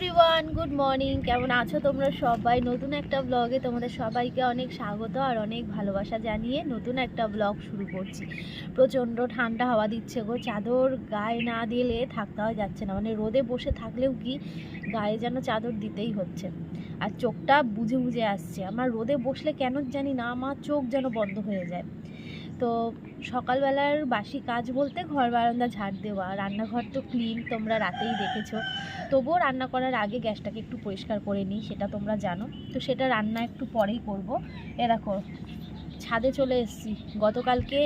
Everyone, good morning. কেমন আছো তোমরা সবাই? নতুন একটা ব্লগে তোমাদের সবাইকে অনেক স্বাগত আর অনেক ভালোবাসা জানিয়ে নতুন একটা ব্লগ শুরু করছি। প্রচণ্ড ঠান্ডা হাওয়া দিচ্ছে গো। চাদর গায়ে না দিলে থাকতে হয়, যাচ্ছে না। মানে রোদে বসে থাকলেও কি গায়ে যেন চাদর দিতেই হচ্ছে। আর চোখটা বুঝে বুঝে আসছে। আমার রোদে বসলে কেন জানি না, আমার চোখ যেন বন্ধ হয়ে যায়। তো সকালবেলার বাসি কাজ বলতে ঘর বারান্দা ঝাড় দেওয়া রান্নাঘর তো ক্লিন তোমরা রাতেই দেখেছ। তবুও রান্না করার আগে গ্যাসটাকে একটু পরিষ্কার করে নিই সেটা তোমরা জানো। তো সেটা রান্না একটু পরেই করব। এ দেখো ছাদে চলে এসেছি। গতকালকে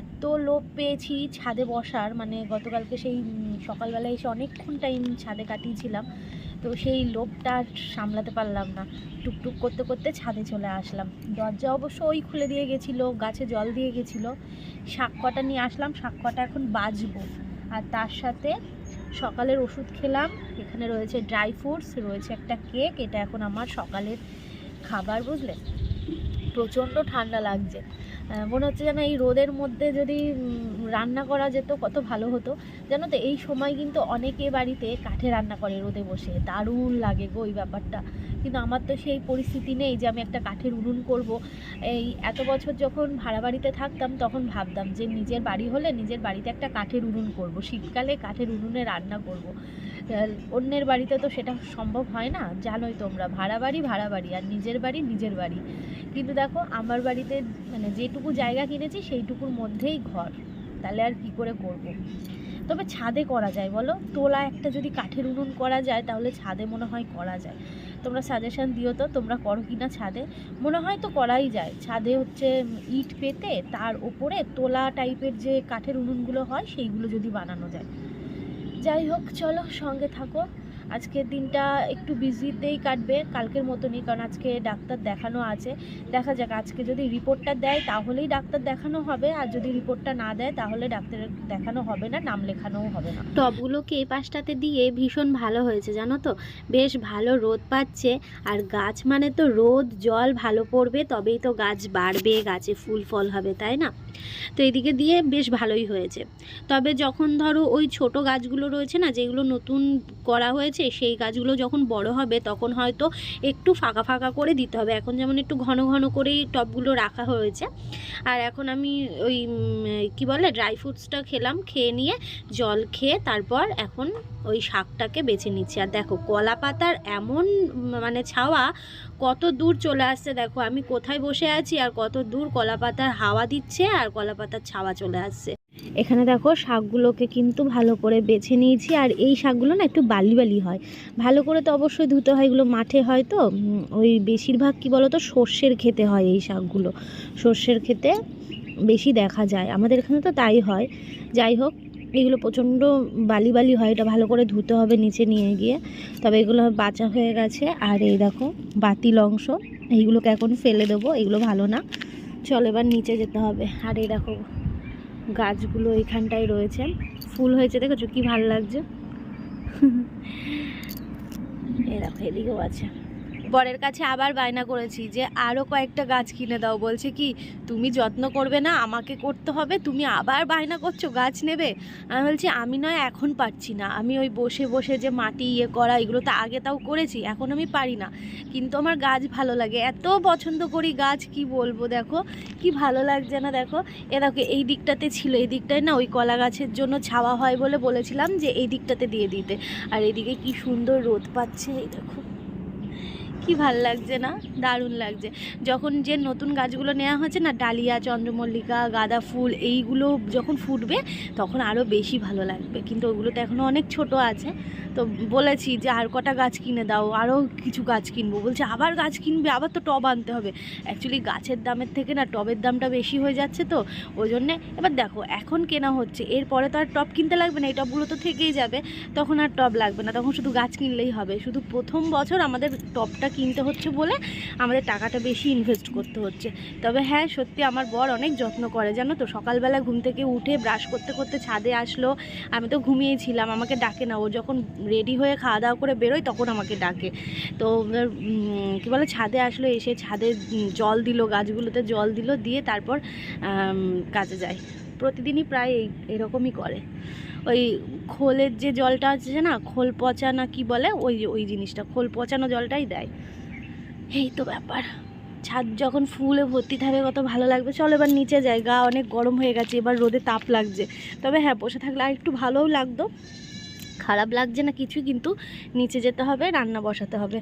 এত লোভ পেয়েছি ছাদে বসার। মানে গতকালকে সেই উম, সকালবেলা এসে অনেকক্ষণ টাইম ছাদে কাটিয়েছিলাম। তো সেই লোভটা সামলাতে পারলাম না। টুকটুক করতে করতে ছাদে চলে আসলাম। দরজা অবশ্য ওই খুলে দিয়ে গেছিল, গাছে জল দিয়ে গেছিল। শাক কটা নিয়ে আসলাম, শাক কটা এখন বাজবো। আর তার সাথে সকালের ওষুধ খেলাম, এখানে রয়েছে ড্রাই ফ্রুটস, রয়েছে একটা কেক, এটা এখন আমার সকালের খাবার, বুঝলে? প্রচণ্ড ঠান্ডা লাগছে। মনে হচ্ছে যেন এই রোদের মধ্যে যদি রান্না করা যেত কত ভালো হতো। জানো তো, এই সময় কিন্তু অনেকে বাড়িতে কাঠে রান্না করে রোদে বসে। দারুণ লাগে গো ওই ব্যাপারটা। কিন্তু আমার তো সেই পরিস্থিতি নেই যে আমি একটা কাঠের উনুন করব। এই এত বছর যখন ভাড়া বাড়িতে থাকতাম, তখন ভাবতাম যে নিজের বাড়ি হলে নিজের বাড়িতে একটা কাঠের উনুন করব। শীতকালে কাঠের উনুনে রান্না করব। অন্যের বাড়িতে তো সেটা সম্ভব হয় না। জানোই তোমরা, ভাড়া বাড়ি ভাড়া বাড়ি, আর নিজের বাড়ি নিজের বাড়ি। কিন্তু দেখো, আমার বাড়িতে মানে যেটুকু জায়গা কিনেছি, সেইটুকুর মধ্যেই ঘর। তাহলে আর কি করে করব। তবে ছাদে করা যায়, বলো? তোলা একটা যদি কাঠের উনুন করা যায়, তাহলে ছাদে মনে হয় করা যায়। তোমরা সাজেশন দিও তো, তোমরা করো কি না ছাদে? মনে হয় তো করাই যায়। ছাদে হচ্ছে ইট পেতে, তার ওপরে তোলা টাইপের যে কাঠের উনুনগুলো হয়, সেইগুলো যদি বানানো যায়। যাই হোক চলো সঙ্গে থাকো। আজকের দিনটা একটু বিজিতেই কাটবে, কালকের মতনই, কারণ আজকে ডাক্তার দেখানো আছে। দেখা যাক, আজকে যদি রিপোর্টটা দেয় তাহলেই ডাক্তার দেখানো হবে, আর যদি রিপোর্টটা না দেয় তাহলে ডাক্তার দেখানো হবে না, নাম লেখানোও হবে না। টবগুলোকে এই পাশটাতে দিয়ে ভীষণ ভালো হয়েছে, জানো তো? বেশ ভালো রোদ পাচ্ছে, আর গাছ মানে তো রোদ, জল ভালো পড়বে, তবেই তো গাছ বাড়বে, গাছে ফুল ফল হবে, তাই না? তো এদিকে দিয়ে বেশ ভালোই হয়েছে। তবে যখন ধরো ওই ছোট গাছগুলো রয়েছে না, যেগুলো নতুন করা হয়েছে সেই গাছগুলো যখন বড় হবে তখন হয়তো একটু ফাঁকা ফাঁকা করে দিতে হবে। এখন যেমন একটু ঘন ঘন করেই টবগুলো রাখা হয়েছে। আর এখন আমি ওই কি বলে ড্রাই ফ্রুটসটা খেলাম, খেয়ে নিয়ে জল খেয়ে তারপর এখন ওই শাকটাকে বেছে নিচ্ছি। আর দেখো, কলা পাতার এমন মানে ছাওয়া, কত দূর চলে আসছে দেখো। আমি কোথায় বসে আছি আর কত দূর কলা পাতার হাওয়া দিচ্ছে আর কলা পাতার ছাওয়া চলে আসছে। এখানে দেখো শাকগুলোকে কিন্তু ভালো করে বেছে নিয়েছি, আর এই শাকগুলো না একটু বালি বালি হয়। ভালো করে তো অবশ্যই ধুতে হয়, এগুলো মাঠে হয় তো ওই বেশিরভাগ কি বলো তো সর্ষের খেতে হয় এই শাকগুলো। সর্ষের খেতে বেশি দেখা যায়, আমাদের এখানে তো তাই হয়। যাই হোক, এগুলো প্রচণ্ড বালি বালি হয়, এটা ভালো করে ধুতে হবে নিচে নিয়ে গিয়ে। তবে এগুলো বাঁচা হয়ে গেছে, আর এই দেখো বাতিল অংশ এইগুলোকে এখন ফেলে দেবো, এগুলো ভালো না। চল এবার নিচে যেতে হবে, আর এই দেখো গাছগুলো এইখানটায় রয়েছে। ফুল হয়েছে দেখেছ? কি ভালো লাগছে? এরকম এদিকেও আছে। বরের কাছে আবার বায়না করেছি যে আরও কয়েকটা গাছ কিনে দাও। বলছে কি, তুমি যত্ন করবে না, আমাকে করতে হবে, তুমি আবার বায়না করছ, গাছ নেবে? আমি বলছি, আমি নয়, এখন পারছি না। আমি ওই বসে বসে যে মাটি ইয়ে করা, এগুলো তো আগে তাও করেছি, এখন আমি পারি না। কিন্তু আমার গাছ ভালো লাগে। এত পছন্দ করি গাছ, কি বলব দেখো? কি ভালো লাগছে না দেখো? এ দেখো, এই দিকটাতে ছিল, এই দিকটায় না ওই কলা গাছের জন্য ছাওয়া হয় বলে বলেছিলাম যে, এই দিকটাতে দিয়ে দিতে। আর এদিকে কি সুন্দর রোদ পাচ্ছে এই দেখো কি ভালো লাগছে না? দারুণ লাগছে। যখন যে নতুন গাছগুলো নেওয়া হয়েছে না, ডালিয়া, চন্দ্রমল্লিকা, গাঁদা ফুল, এইগুলো যখন ফুটবে, তখন আরও বেশি ভালো লাগবে। কিন্তু ওগুলো তো এখনও অনেক ছোট আছে। তো বলেছি যে আর কটা গাছ কিনে দাও আরও কিছু গাছ কিনবো। বলছে, আবার গাছ কিনবে, আবার তো টব আনতে হবে। অ্যাকচুয়ালি গাছের দামের থেকে না, টবের দামটা বেশি হয়ে যাচ্ছে তো ওই জন্যে এবার দেখো, এখন কেনা হচ্ছে। এরপরে তো আর টব কিনতে লাগবে না, এই টবগুলো তো থেকেই যাবে। তখন আর টব লাগবে না, তখন শুধু গাছ কিনলেই হবে। শুধু প্রথম বছর আমাদের টবটা কিনতে হচ্ছে বলে আমাদের টাকাটা বেশি ইনভেস্ট করতে হচ্ছে। তবে হ্যাঁ সত্যি আমার বর অনেক যত্ন করে, জানো তো? সকালবেলা ঘুম থেকে উঠে ব্রাশ করতে করতে ছাদে আসলো। আমি তো ঘুমিয়েছিলাম, আমাকে ডাকে না। ও যখন রেডি হয়ে খাওয়া দাওয়া করে বেরোয় তখন আমাকে ডাকে। তো কী বলে, ছাদে আসলো, এসে ছাদে জল দিল, গাছগুলোতে জল দিল, দিয়ে তারপর কাজে যায়। প্রতিদিনই প্রায় এই, এরকমই করে। ওই খোলের যে জলটা আছে না, খোল পচা না কি বলে, ওই ওই জিনিসটা, খোল পচানো জলটাই দেয়। এই তো ব্যাপার। ছাদ যখন ফুলে ভর্তি থাকবে, কত ভালো লাগবে। চলো এবার নিচে যাই। গা অনেক গরম হয়ে গেছে, এবার রোদে তাপ লাগছে। তবে হ্যাঁ বসে থাকলে আর একটু ভালোও লাগতো। খারাপ লাগছে না কিছুই, কিন্তু নিচে যেতে হবে, রান্না বসাতে হবে।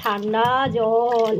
ঠান্ডা জল।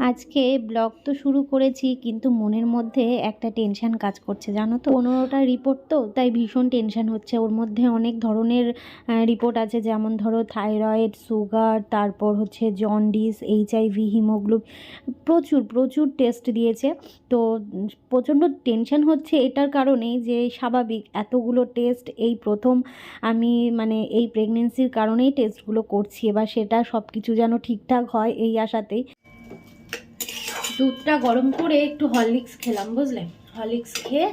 আজকে ব্লগ তো শুরু করেছি, কিন্তু মনের মধ্যে একটা টেনশন কাজ করছে, জানো তো? পনেরোটা রিপোর্ট তো, তাই ভীষণ টেনশন হচ্ছে। ওর মধ্যে অনেক ধরনের রিপোর্ট আছে, যেমন ধরো থাইরয়েড, সুগার, তারপর হচ্ছে জন্ডিস এইচআইভি হিমোগ্লোব, প্রচুর প্রচুর টেস্ট দিয়েছে। তো প্রচণ্ড টেনশন হচ্ছে এটার কারণেই যে স্বাভাবিক, এতগুলো টেস্ট এই প্রথম আমি মানে এই প্রেগনেন্সির কারণেই টেস্টগুলো করছি। এবার সেটা সব কিছু যেন ঠিকঠাক হয় এই আশাতেই। দুধটা গরম করে একটু হরলিক্স খেলাম, বুঝলে? হরলিক্স খেয়ে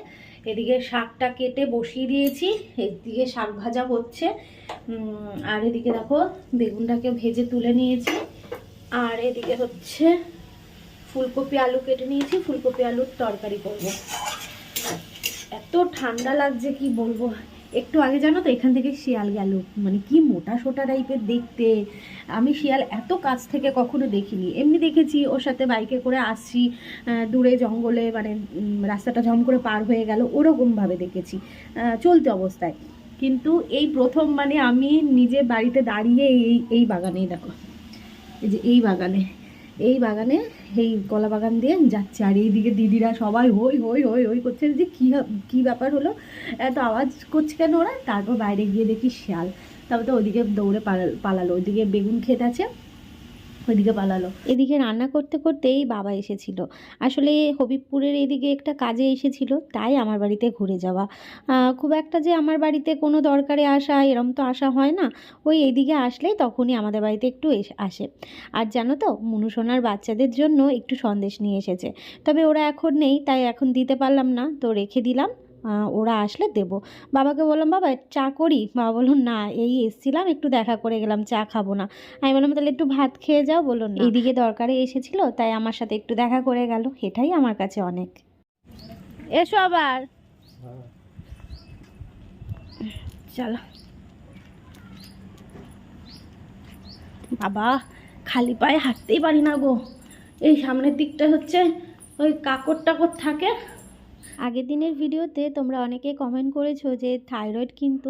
এদিকে শাকটা কেটে বসিয়ে দিয়েছি, এদিকে শাক ভাজা হচ্ছে। আর এদিকে দেখো, বেগুনটাকে ভেজে তুলে নিয়েছি। আর এদিকে হচ্ছে ফুলকপি আলু কেটে নিয়েছি, ফুলকপি আলুর তরকারি করব। এত ঠান্ডা লাগছে, কি বলব? একটু আগে জানো তো, এখান থেকে শিয়াল গেল। মানে কি মোটা সোটা টাইপের দেখতে। আমি শিয়াল এত কাছ থেকে কখনো দেখিনি। এমনি দেখেছি, ওর সাথে বাইকে করে আসছি দূরে জঙ্গলে মানে রাস্তাটা ঝম করে পার হয়ে গেল ওরকমভাবে দেখেছি চলতি অবস্থায়। কিন্তু এই প্রথম মানে আমি নিজে বাড়িতে দাঁড়িয়ে এই এই বাগানেই দেখো। এই যে এই বাগানে। এই বাগানে, এই কলা বাগান দিয়ে যাচ্ছে। আর এইদিকে দিদিরা সবাই হই হই হই হই করছে। যে কী কী ব্যাপার হলো? এত আওয়াজ করছে কেন ওরা? তারপর বাইরে গিয়ে দেখি শিয়াল। তারপর তো ওদিকে দৌড়ে পালা- পালালো। ওদিকে বেগুন ক্ষেত আছে। ওইদিকে পালালো। এদিকে রান্না করতে করতেই বাবা এসেছিল। আসলে হবিবপুরের এদিকে একটা কাজে এসেছিল, তাই আমার বাড়িতে ঘুরে যাওয়া। খুব একটা যে আমার বাড়িতে কোনো দরকারে আসা, এরম তো আসা হয় না। ওই এদিকে আসলেই তখনই আমাদের বাড়িতে একটু আসে। আর জানো তো মুনুসোনার বাচ্চাদের জন্য একটু সন্দেশ নিয়ে এসেছে। তবে ওরা এখন নেই, তাই এখন দিতে পারলাম না, তো রেখে দিলাম। ওরা আসলে দেব। বাবাকে বললাম, বাবা চা করি? বাবা বলল, না, এই এসছিলাম, একটু দেখা করে গেলাম, চা খাব না। আমি বললাম, তাহলে একটু ভাত খেয়ে যাও। বলল, না। এইদিকে দরকারে এসেছিল, তাই আমার সাথে একটু দেখা করে গেল। এটাই আমার কাছে অনেক। এসো আবার। চলো। বাবা, খালি পায়ে হাঁটতেই পারি না গো। এই সামনের দিকটা হচ্ছে, ওই কাকড় টাকড় থাকে আগের দিনের ভিডিওতে তোমরা অনেকে কমেন্ট করেছ যে থাইরয়েড কিন্তু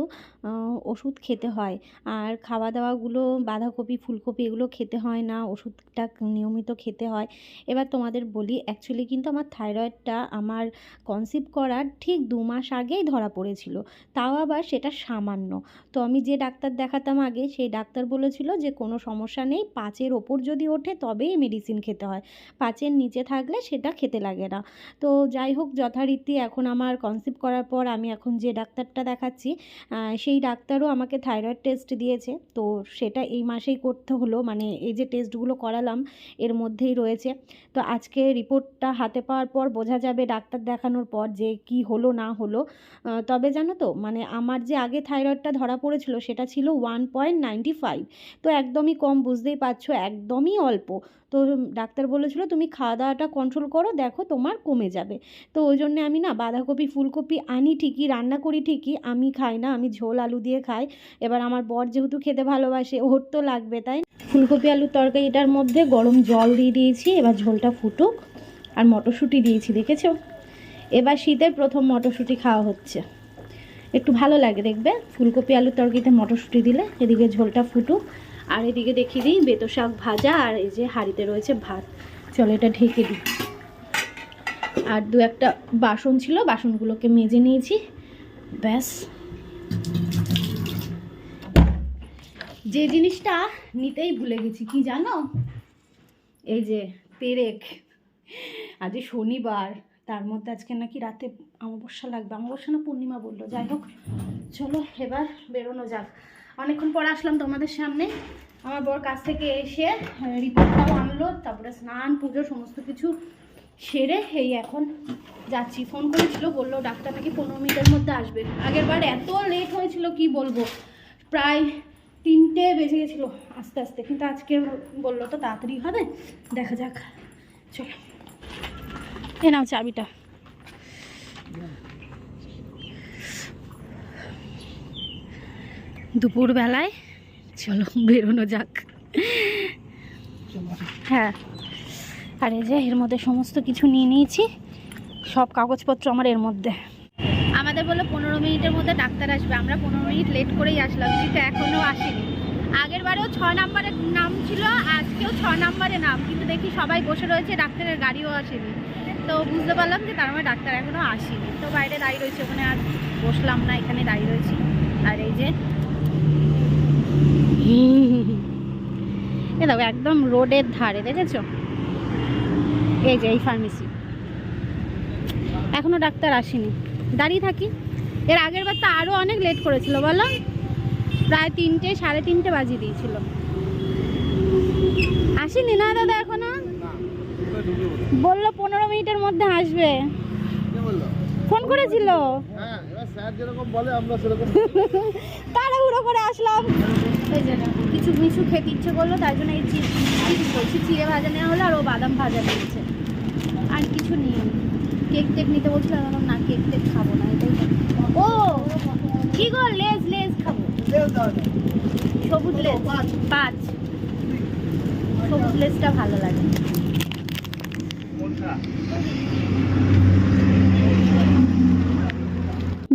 ওষুধ খেতে হয়। আর খাওয়া দাওয়াগুলো বাঁধাকপি ফুলকপি এগুলো খেতে হয় না ওষুধটা নিয়মিত খেতে হয়। এবার তোমাদের বলি অ্যাকচুয়ালি কিন্তু আমার থাইরয়েডটা আমার কনসিভ করার ঠিক দু মাস আগেই ধরা পড়েছিল। তাও আবার সেটা সামান্য। তো আমি যে ডাক্তার দেখাতাম আগে সেই ডাক্তার বলেছিল যে কোনো সমস্যা নেই পাঁচের ওপর যদি ওঠে তবেই মেডিসিন খেতে হয়। পাঁচের নিচে থাকলে সেটা খেতে লাগে না। তো যাই হোক যথারীতি এখন আমার কনসিভ করার পর আমি এখন যে ডাক্তারটা দেখাচ্ছি আহ, সেই ডাক্তারও আমাকে থাইরয়েড টেস্ট দিয়েছে। তো সেটা এই মাসেই করতে হলো। মানে এই যে টেস্টগুলো করালাম, এর মধ্যেই রয়েছে। তো আজকে রিপোর্টটা হাতে পাওয়ার পর বোঝা যাবে ডাক্তার দেখানোর পর যে কি হলো, না হলো। তবে জানো তো মানে আমার যে আগে থাইরয়েডটা ধরা পড়েছিল, সেটা ছিল ওয়ান পয়েন্ট নাইনটি ফাইভ তো একদমই কম, বুঝতেই পারছ, একদমই অল্প। তো ডাক্তার বলেছিল, তুমি খাওয়া দাওয়াটা কন্ট্রোল করো, দেখো তোমার কমে যাবে। তো ওই জন্যে আমি না বাঁধাকপি, ফুলকপি আনি ঠিকই, রান্না করি ঠিকই, আমি খাই না, আমি ঝোল আলু দিয়ে খাই। এবার আমার বর যেহেতু খেতে ভালোবাসে, ওর তো লাগবে, তাই ফুলকপি আলুর তরকারিটার মধ্যে গরম জল দিয়ে দিয়েছি, এবার ঝোলটা ফুটুক, আর মটরশুঁটি দিয়েছি, দেখেছ? এবার শীতের প্রথম মটরশুঁটি খাওয়া হচ্ছে। একটু ভালো লাগে, দেখবে? ফুলকপি আলুর তরকারিতে মটরশুঁটি দিলে, এদিকে ঝোলটা ফুটুক আর এদিকে দেখিয়ে দিই, বেতো শাক ভাজা আর এই যে হাঁড়িতে রয়েছে ভাত। চলো এটা ঢেকে দিই। আর দু একটা বাসন ছিল, বাসনগুলোকে মেজে নিয়েছি। ব্যাস। যে জিনিসটা নিতেই ভুলে গেছি, কি জানো? এই যে পেরেক। আজ শনিবার, তার মধ্যে আজকে নাকি রাতে অমাবস্যা লাগবে। অমাবস্যা না, পূর্ণিমা বলল। যাই হোক, চলো এবার বেরোনো যাক। অনেকক্ষণ পর আসলাম তোমাদের সামনে। আমার বর কাছ থেকে এসে রিপোর্টটাও আনলো, তারপরে স্নান, পুজো, সমস্ত কিছু সেরে এই এখন যাচ্ছি। ফোন করেছিল, বলল ডাক্তার নাকি পনেরো মিনিটের মধ্যে আসবে। আগের বার এত লেট হয়েছিল, কি বলব? প্রায় তিনটে বেজে গেছিল আস্তে আস্তে, কিন্তু আজকে বলল তো তাড়াতাড়ি হবে। দেখা যাক। চলো, এ নাও চাবিটা। দুপুরবেলায়, চলো বেরোনো যাক। হ্যাঁ আর এই যে এর মধ্যে সমস্ত কিছু নিয়ে নিয়েছি, সব কাগজপত্র আমার এর মধ্যে। আমাদের বলল পনেরো মিনিটের মধ্যে ডাক্তার আসবে, আমরা পনেরো মিনিট লেট করেই আসলাম, কিন্তু এখনও আসেনি। আগের বারেও ছ নাম্বারের নাম ছিল, আজকেও ছ নাম্বারের নাম, কিন্তু দেখি সবাই বসে রয়েছে, ডাক্তারের গাড়িও আসেনি। তো বুঝতে পারলাম যে তার মানে ডাক্তার এখনও আসেনি। তো বাইরে দাঁড়িয়ে রয়েছে, ওখানে আর বসলাম না, এখানে দাঁড়িয়ে রয়েছি। আর এই যে এ দেখো একদম রোডের ধারে দেখেছ? এই যে এই ফার্মেসি এখনও ডাক্তার আসেনি। দাঁড়িয়ে থাকি। এর আগের বার তো আরও অনেক লেট করেছিল বলো? প্রায় তিনটে সাড়ে তিনটে বাজিয়ে দিয়েছিল। আসেনি না দাদা এখনও? বলল পনেরো মিনিটের মধ্যে আসবে। ফোন করেছিল? তাড়াহুড়ো করে আসলাম। কিছু মিছু খেতে ইচ্ছে করল তাই জন্য এই চিপস বলছি, চিড়ে ভাজা নেওয়া হলো আর ও বাদাম ভাজা নিয়েছে আর কিছু নিয়ে কেক টেক নিতে বলছিলাম আমি না, কেক টেক খাব না, এটাই। ও, কি গো, লেজ লেজ খাব। সবুজ লেজ, পাঁচ। সবুজ লেজটা ভালো লাগে।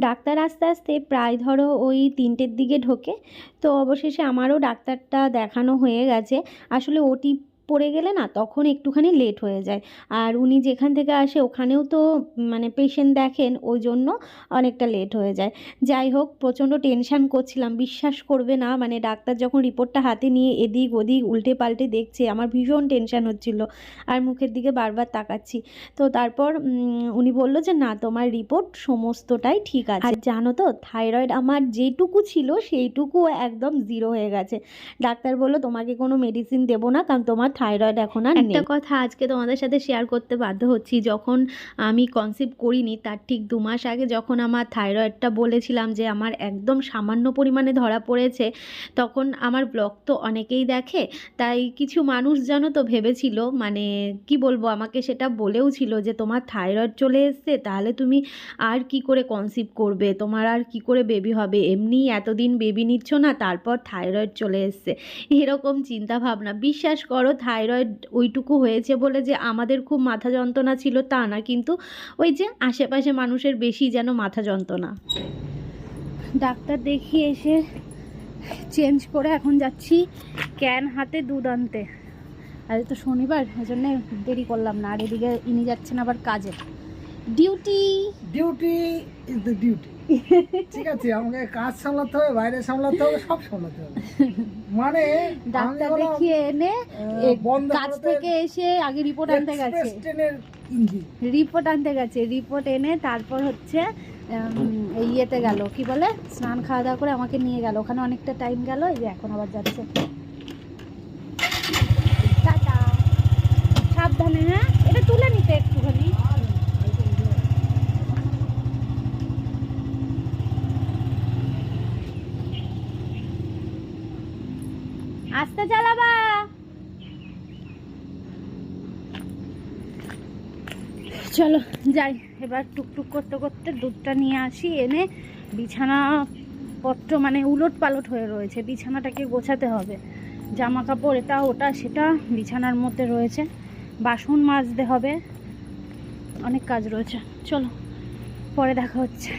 ডাক্তার আস্তে আস্তে প্রায় ধরো ওই তিনটের দিকে ঢোকে। তো অবশেষে আমারও ডাক্তারটা দেখানো হয়ে গেছে। আসলে ওটি পড়ে গেলে না তখন একটুখানি লেট হয়ে যায়। আর উনি যেখান থেকে আসে ওখানেও তো মানে পেশেন্ট দেখেন, ওই জন্য অনেকটা লেট হয়ে যায়। যাই হোক, প্রচণ্ড টেনশান করছিলাম। বিশ্বাস করবে না মানে ডাক্তার যখন রিপোর্টটা হাতে নিয়ে এদিক ওদিক উল্টে পাল্টে দেখছে, আমার ভীষণ টেনশান হচ্ছিল। আর মুখের দিকে বারবার তাকাচ্ছি। তো তারপর উনি বলল যে, না, তোমার রিপোর্ট সমস্তটাই ঠিক আছে। আর জানো তো থাইরয়েড আমার যেটুকু ছিল সেইটুকু একদম জিরো হয়ে গেছে। ডাক্তার বলল, তোমাকে কোনো মেডিসিন দেবো না, কারণ তোমার থাইরয়েড এখন আর একটা কথা আজকে তোমাদের সাথে শেয়ার করতে বাধ্য হচ্ছি। যখন আমি কনসিভ করিনি তার ঠিক দু মাস আগে যখন আমার থাইরয়েডটা বলেছিলাম যে আমার একদম সামান্য পরিমাণে ধরা পড়েছে তখন আমার ব্লগ তো অনেকেই দেখে তাই কিছু মানুষ জানো তো ভেবেছিল মানে কি বলব আমাকে সেটা বলেও ছিল যে তোমার থাইরয়েড চলে এসছে তাহলে তুমি আর কি করে কনসিভ করবে? তোমার আর কি করে বেবি হবে? এমনি এতদিন বেবি নিচ্ছ না তারপর থাইরয়েড চলে এসছে। এরকম চিন্তা ভাবনা বিশ্বাস করো থাইরয়েড ওইটুকু হয়েছে বলে যে আমাদের খুব মাথা যন্ত্রণা ছিল তা না কিন্তু ওই যে আশেপাশে মানুষের বেশি যেন মাথা যন্ত্রণা। ডাক্তার দেখিয়ে এসে চেঞ্জ করে এখন যাচ্ছি ক্যান হাতে দুধ আনতে। আজ তো শনিবার ওই জন্য দেরি করলাম না আর এদিকে ইনি যাচ্ছেন আবার কাজে। Duty! Duty is the duty. ঠিক আছে আমাকে কাজ সামলাতে হবে বাইরে সামলাতে হবে সব সামলাতে হবে। মানে ডাক্তার দেখিয়ে এনে কাজ থেকে এসে আগে রিপোর্ট আনতে গেছে। রিপোর্ট আনতে গেছে। রিপোর্ট এনে তারপর হচ্ছে ইয়েতে গেল। কি বলে? স্নান খাওয়া দাওয়া করে আমাকে নিয়ে গেল। ওখানে অনেকটা টাইম গেল এই যে এখন আবার যাচ্ছে। সাবধানে হ্যাঁ এটা তুলে নিতে একটুখানি আস্তে চালাবা। চলো, যাই। এবার টুকটুক করতে করতে দুধটা নিয়ে আসি, এনে বিছানা পত্র মানে উলট পালট হয়ে রয়েছে। বিছানাটাকে গোছাতে হবে। জামা কাপড় এটা, ওটা, সেটা বিছানার মধ্যে রয়েছে। বাসন মাজতে হবে। অনেক কাজ রয়েছে। চলো, পরে দেখা হচ্ছে।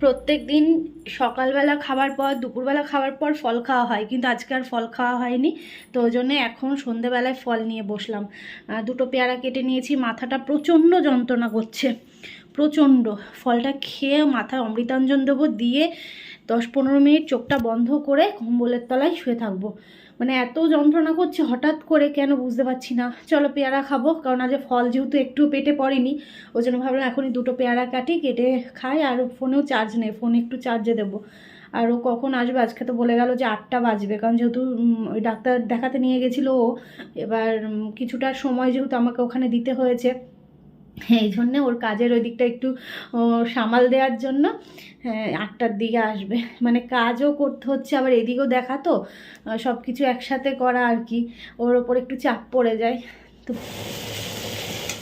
প্রত্যেক দিন সকালবেলা খাবার পর, দুপুরবেলা খাওয়ার পর ফল খাওয়া হয়। কিন্তু আজকে আর ফল খাওয়া হয়নি। তো ওই জন্যে এখন সন্ধেবেলায় ফল নিয়ে বসলাম। দুটো পেয়ারা কেটে নিয়েছি। মাথাটা প্রচণ্ড যন্ত্রণা করছে। প্রচণ্ড। ফলটা খেয়ে মাথায় অমৃতাঞ্জন দেবো দিয়ে দশ পনেরো মিনিট চোখটা বন্ধ করে কম্বলের তলায় শুয়ে থাকব। মানে এত যন্ত্রণা করছে, হঠাৎ করে কেন বুঝতে পারছি না। চলো পেয়ারা খাব, কারণ আজ ফল যেহেতু একটু পেটে পড়েনি, ওই জন্য ভাবলাম এখনই দুটো পেয়ারা কাটি, কেটে খাই, আর ফোনেও চার্জ নেই, ফোনে একটু চার্জে দেবো। আর ও কখন আসবে? আজকে তো বলে গেল যে আটটা বাজবে, কারণ যেহেতু ওই ডাক্তার দেখাতে নিয়ে গেছিল ও, এবার কিছুটা সময় যেহেতু আমাকে ওখানে দিতে হয়েছে এই জন্যে ওর কাজের ওই দিকটা একটু সামাল দেওয়ার জন্য হ্যাঁ, আটটার দিকে আসবে। মানে কাজও করতে হচ্ছে আবার এদিকেও দেখা তো সব কিছু একসাথে করা আর কি। ওর ওপর একটু চাপ পড়ে যায়। তো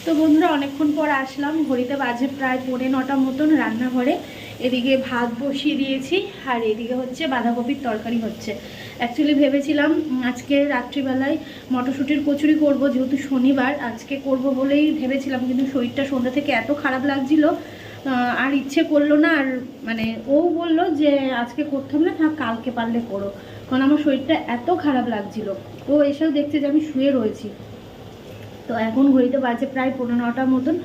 তো বন্ধুরা অনেকক্ষণ পর আসলাম। ঘড়িতে বাজে প্রায় পৌনে নটা মতন রান্নাঘরে। এদিকে ভাত বসিয়ে দিয়েছি আর এদিকে হচ্ছে বাঁধাকপির তরকারি হচ্ছে। অ্যাকচুয়ালি ভেবেছিলাম আজকে রাত্রিবেলায় মটরশুঁটির কচুরি করব, যেহেতু শনিবার, আজকে করব বলেই ভেবেছিলাম, কিন্তু শরীরটা সন্ধ্যা থেকে এত খারাপ লাগছিল আর ইচ্ছে করল না, আর মানে ও বলল যে আজকে করতাম না, থাক কালকে পারলে করো। কারণ আমার শরীরটা এত খারাপ লাগছিল। ও এসেও দেখছে যে আমি শুয়ে রয়েছি। তো এখন ঘড়িতে বাজে প্রায় পনেরো নটার মতন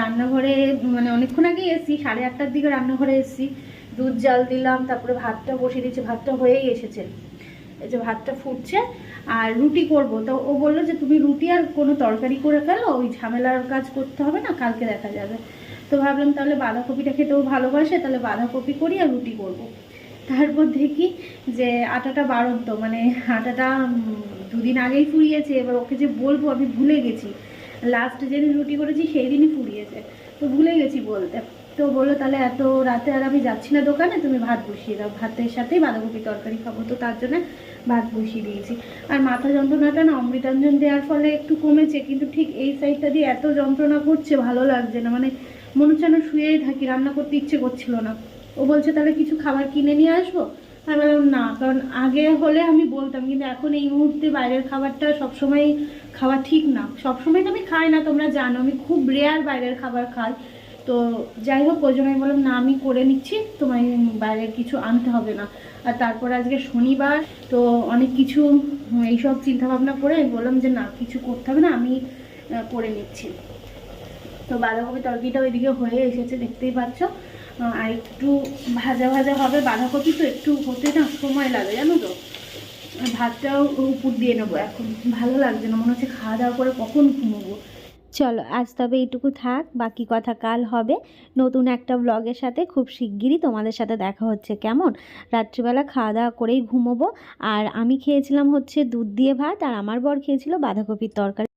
রান্নাঘরে মানে অনেকক্ষণ আগে এসেছি, সাড়ে আটটার দিকে রান্নাঘরে এসেছি। দুধ জাল দিলাম, তারপরে ভাতটা বসিয়ে দিয়েছি, ভাতটা হয়েই এসেছে। এই যে ভাতটা ফুটছে, আর রুটি করব। তো ও বলল যে, তুমি রুটি আর কোনো তরকারি করে ফেলো, ওই ঝামেলার কাজ করতে হবে না, কালকে দেখা যাবে। তো ভাবলাম তাহলে বাঁধাকপিটা খেতেও ভালোবাসে, তাহলে বাঁধাকপি করি আর রুটি করব। তারপর দেখি যে আটাটা বাড়ন্ত মানে আটাটা দুদিন আগেই ফুরিয়েছে। এবার ওকে যে বলব, আমি ভুলে গেছি। লাস্ট যেদিন রুটি করেছি সেই দিনই ফুরিয়েছে। তো ভুলে গেছি বলতে। তো বলল, তাহলে এত রাতে আর আমি যাচ্ছি না দোকানে, তুমি ভাত বসিয়ে দাও। ভাতের সাথেই বাঁধাকপি তরকারি খাব, তো তার জন্য ভাত বসিয়ে দিয়েছি। আর মাথা যন্ত্রণাটা না অমৃতাঞ্জন দেওয়ার ফলে একটু কমেছে, কিন্তু ঠিক এই সাইডটা দিয়ে এত যন্ত্রণা করছে, ভালো লাগছে না। মানে মনে হচ্ছে যেন শুয়েই থাকি, রান্না করতে ইচ্ছে করছিল না। ও বলছে, তাহলে কিছু খাবার কিনে নিয়ে আসব? আমি বললাম, না, কারণ আগে হলে আমি বলতাম, কিন্তু এখন এই মুহূর্তে বাইরের খাবারটা সবসময় খাওয়া ঠিক না। সবসময় তো আমি খাই না, তোমরা জানো, আমি খুব রেয়ার বাইরের খাবার খাই। তো যাই হোক, ওই জন্য বললাম, না, আমি করে নিচ্ছি, তোমায় বাইরে কিছু আনতে হবে না। আর তারপর আজকে শনিবার, তো অনেক কিছু, এইসব চিন্তা ভাবনা করে বললাম যে, না, কিছু করতে হবে না, আমি করে নিচ্ছি। তো বাঁধাকপি তরকারিটা ওইদিকে হয়ে এসেছে, দেখতেই পাচ্ছ। আর একটু ভাজা ভাজা হবে, বাঁধাকপি তো একটু হতে না সময় লাগে, জানো তো? ভাতটাও উপর দিয়ে নেব এখন, ভালো লাগছে না, মনে হচ্ছে খাওয়া দাওয়া করে কখন ঘুমোবো। চলো, আজ তবে এইটুকু থাক, বাকি কথা কাল হবে। নতুন একটা ব্লগের সাথে খুব শিগগিরই তোমাদের সাথে দেখা হচ্ছে, কেমন? রাত্রিবেলা খাওয়া দাওয়া করেই ঘুমোবো। আর আমি খেয়েছিলাম হচ্ছে দুধ দিয়ে ভাত, আর আমার বর খেয়েছিল বাঁধাকপির তরকারি।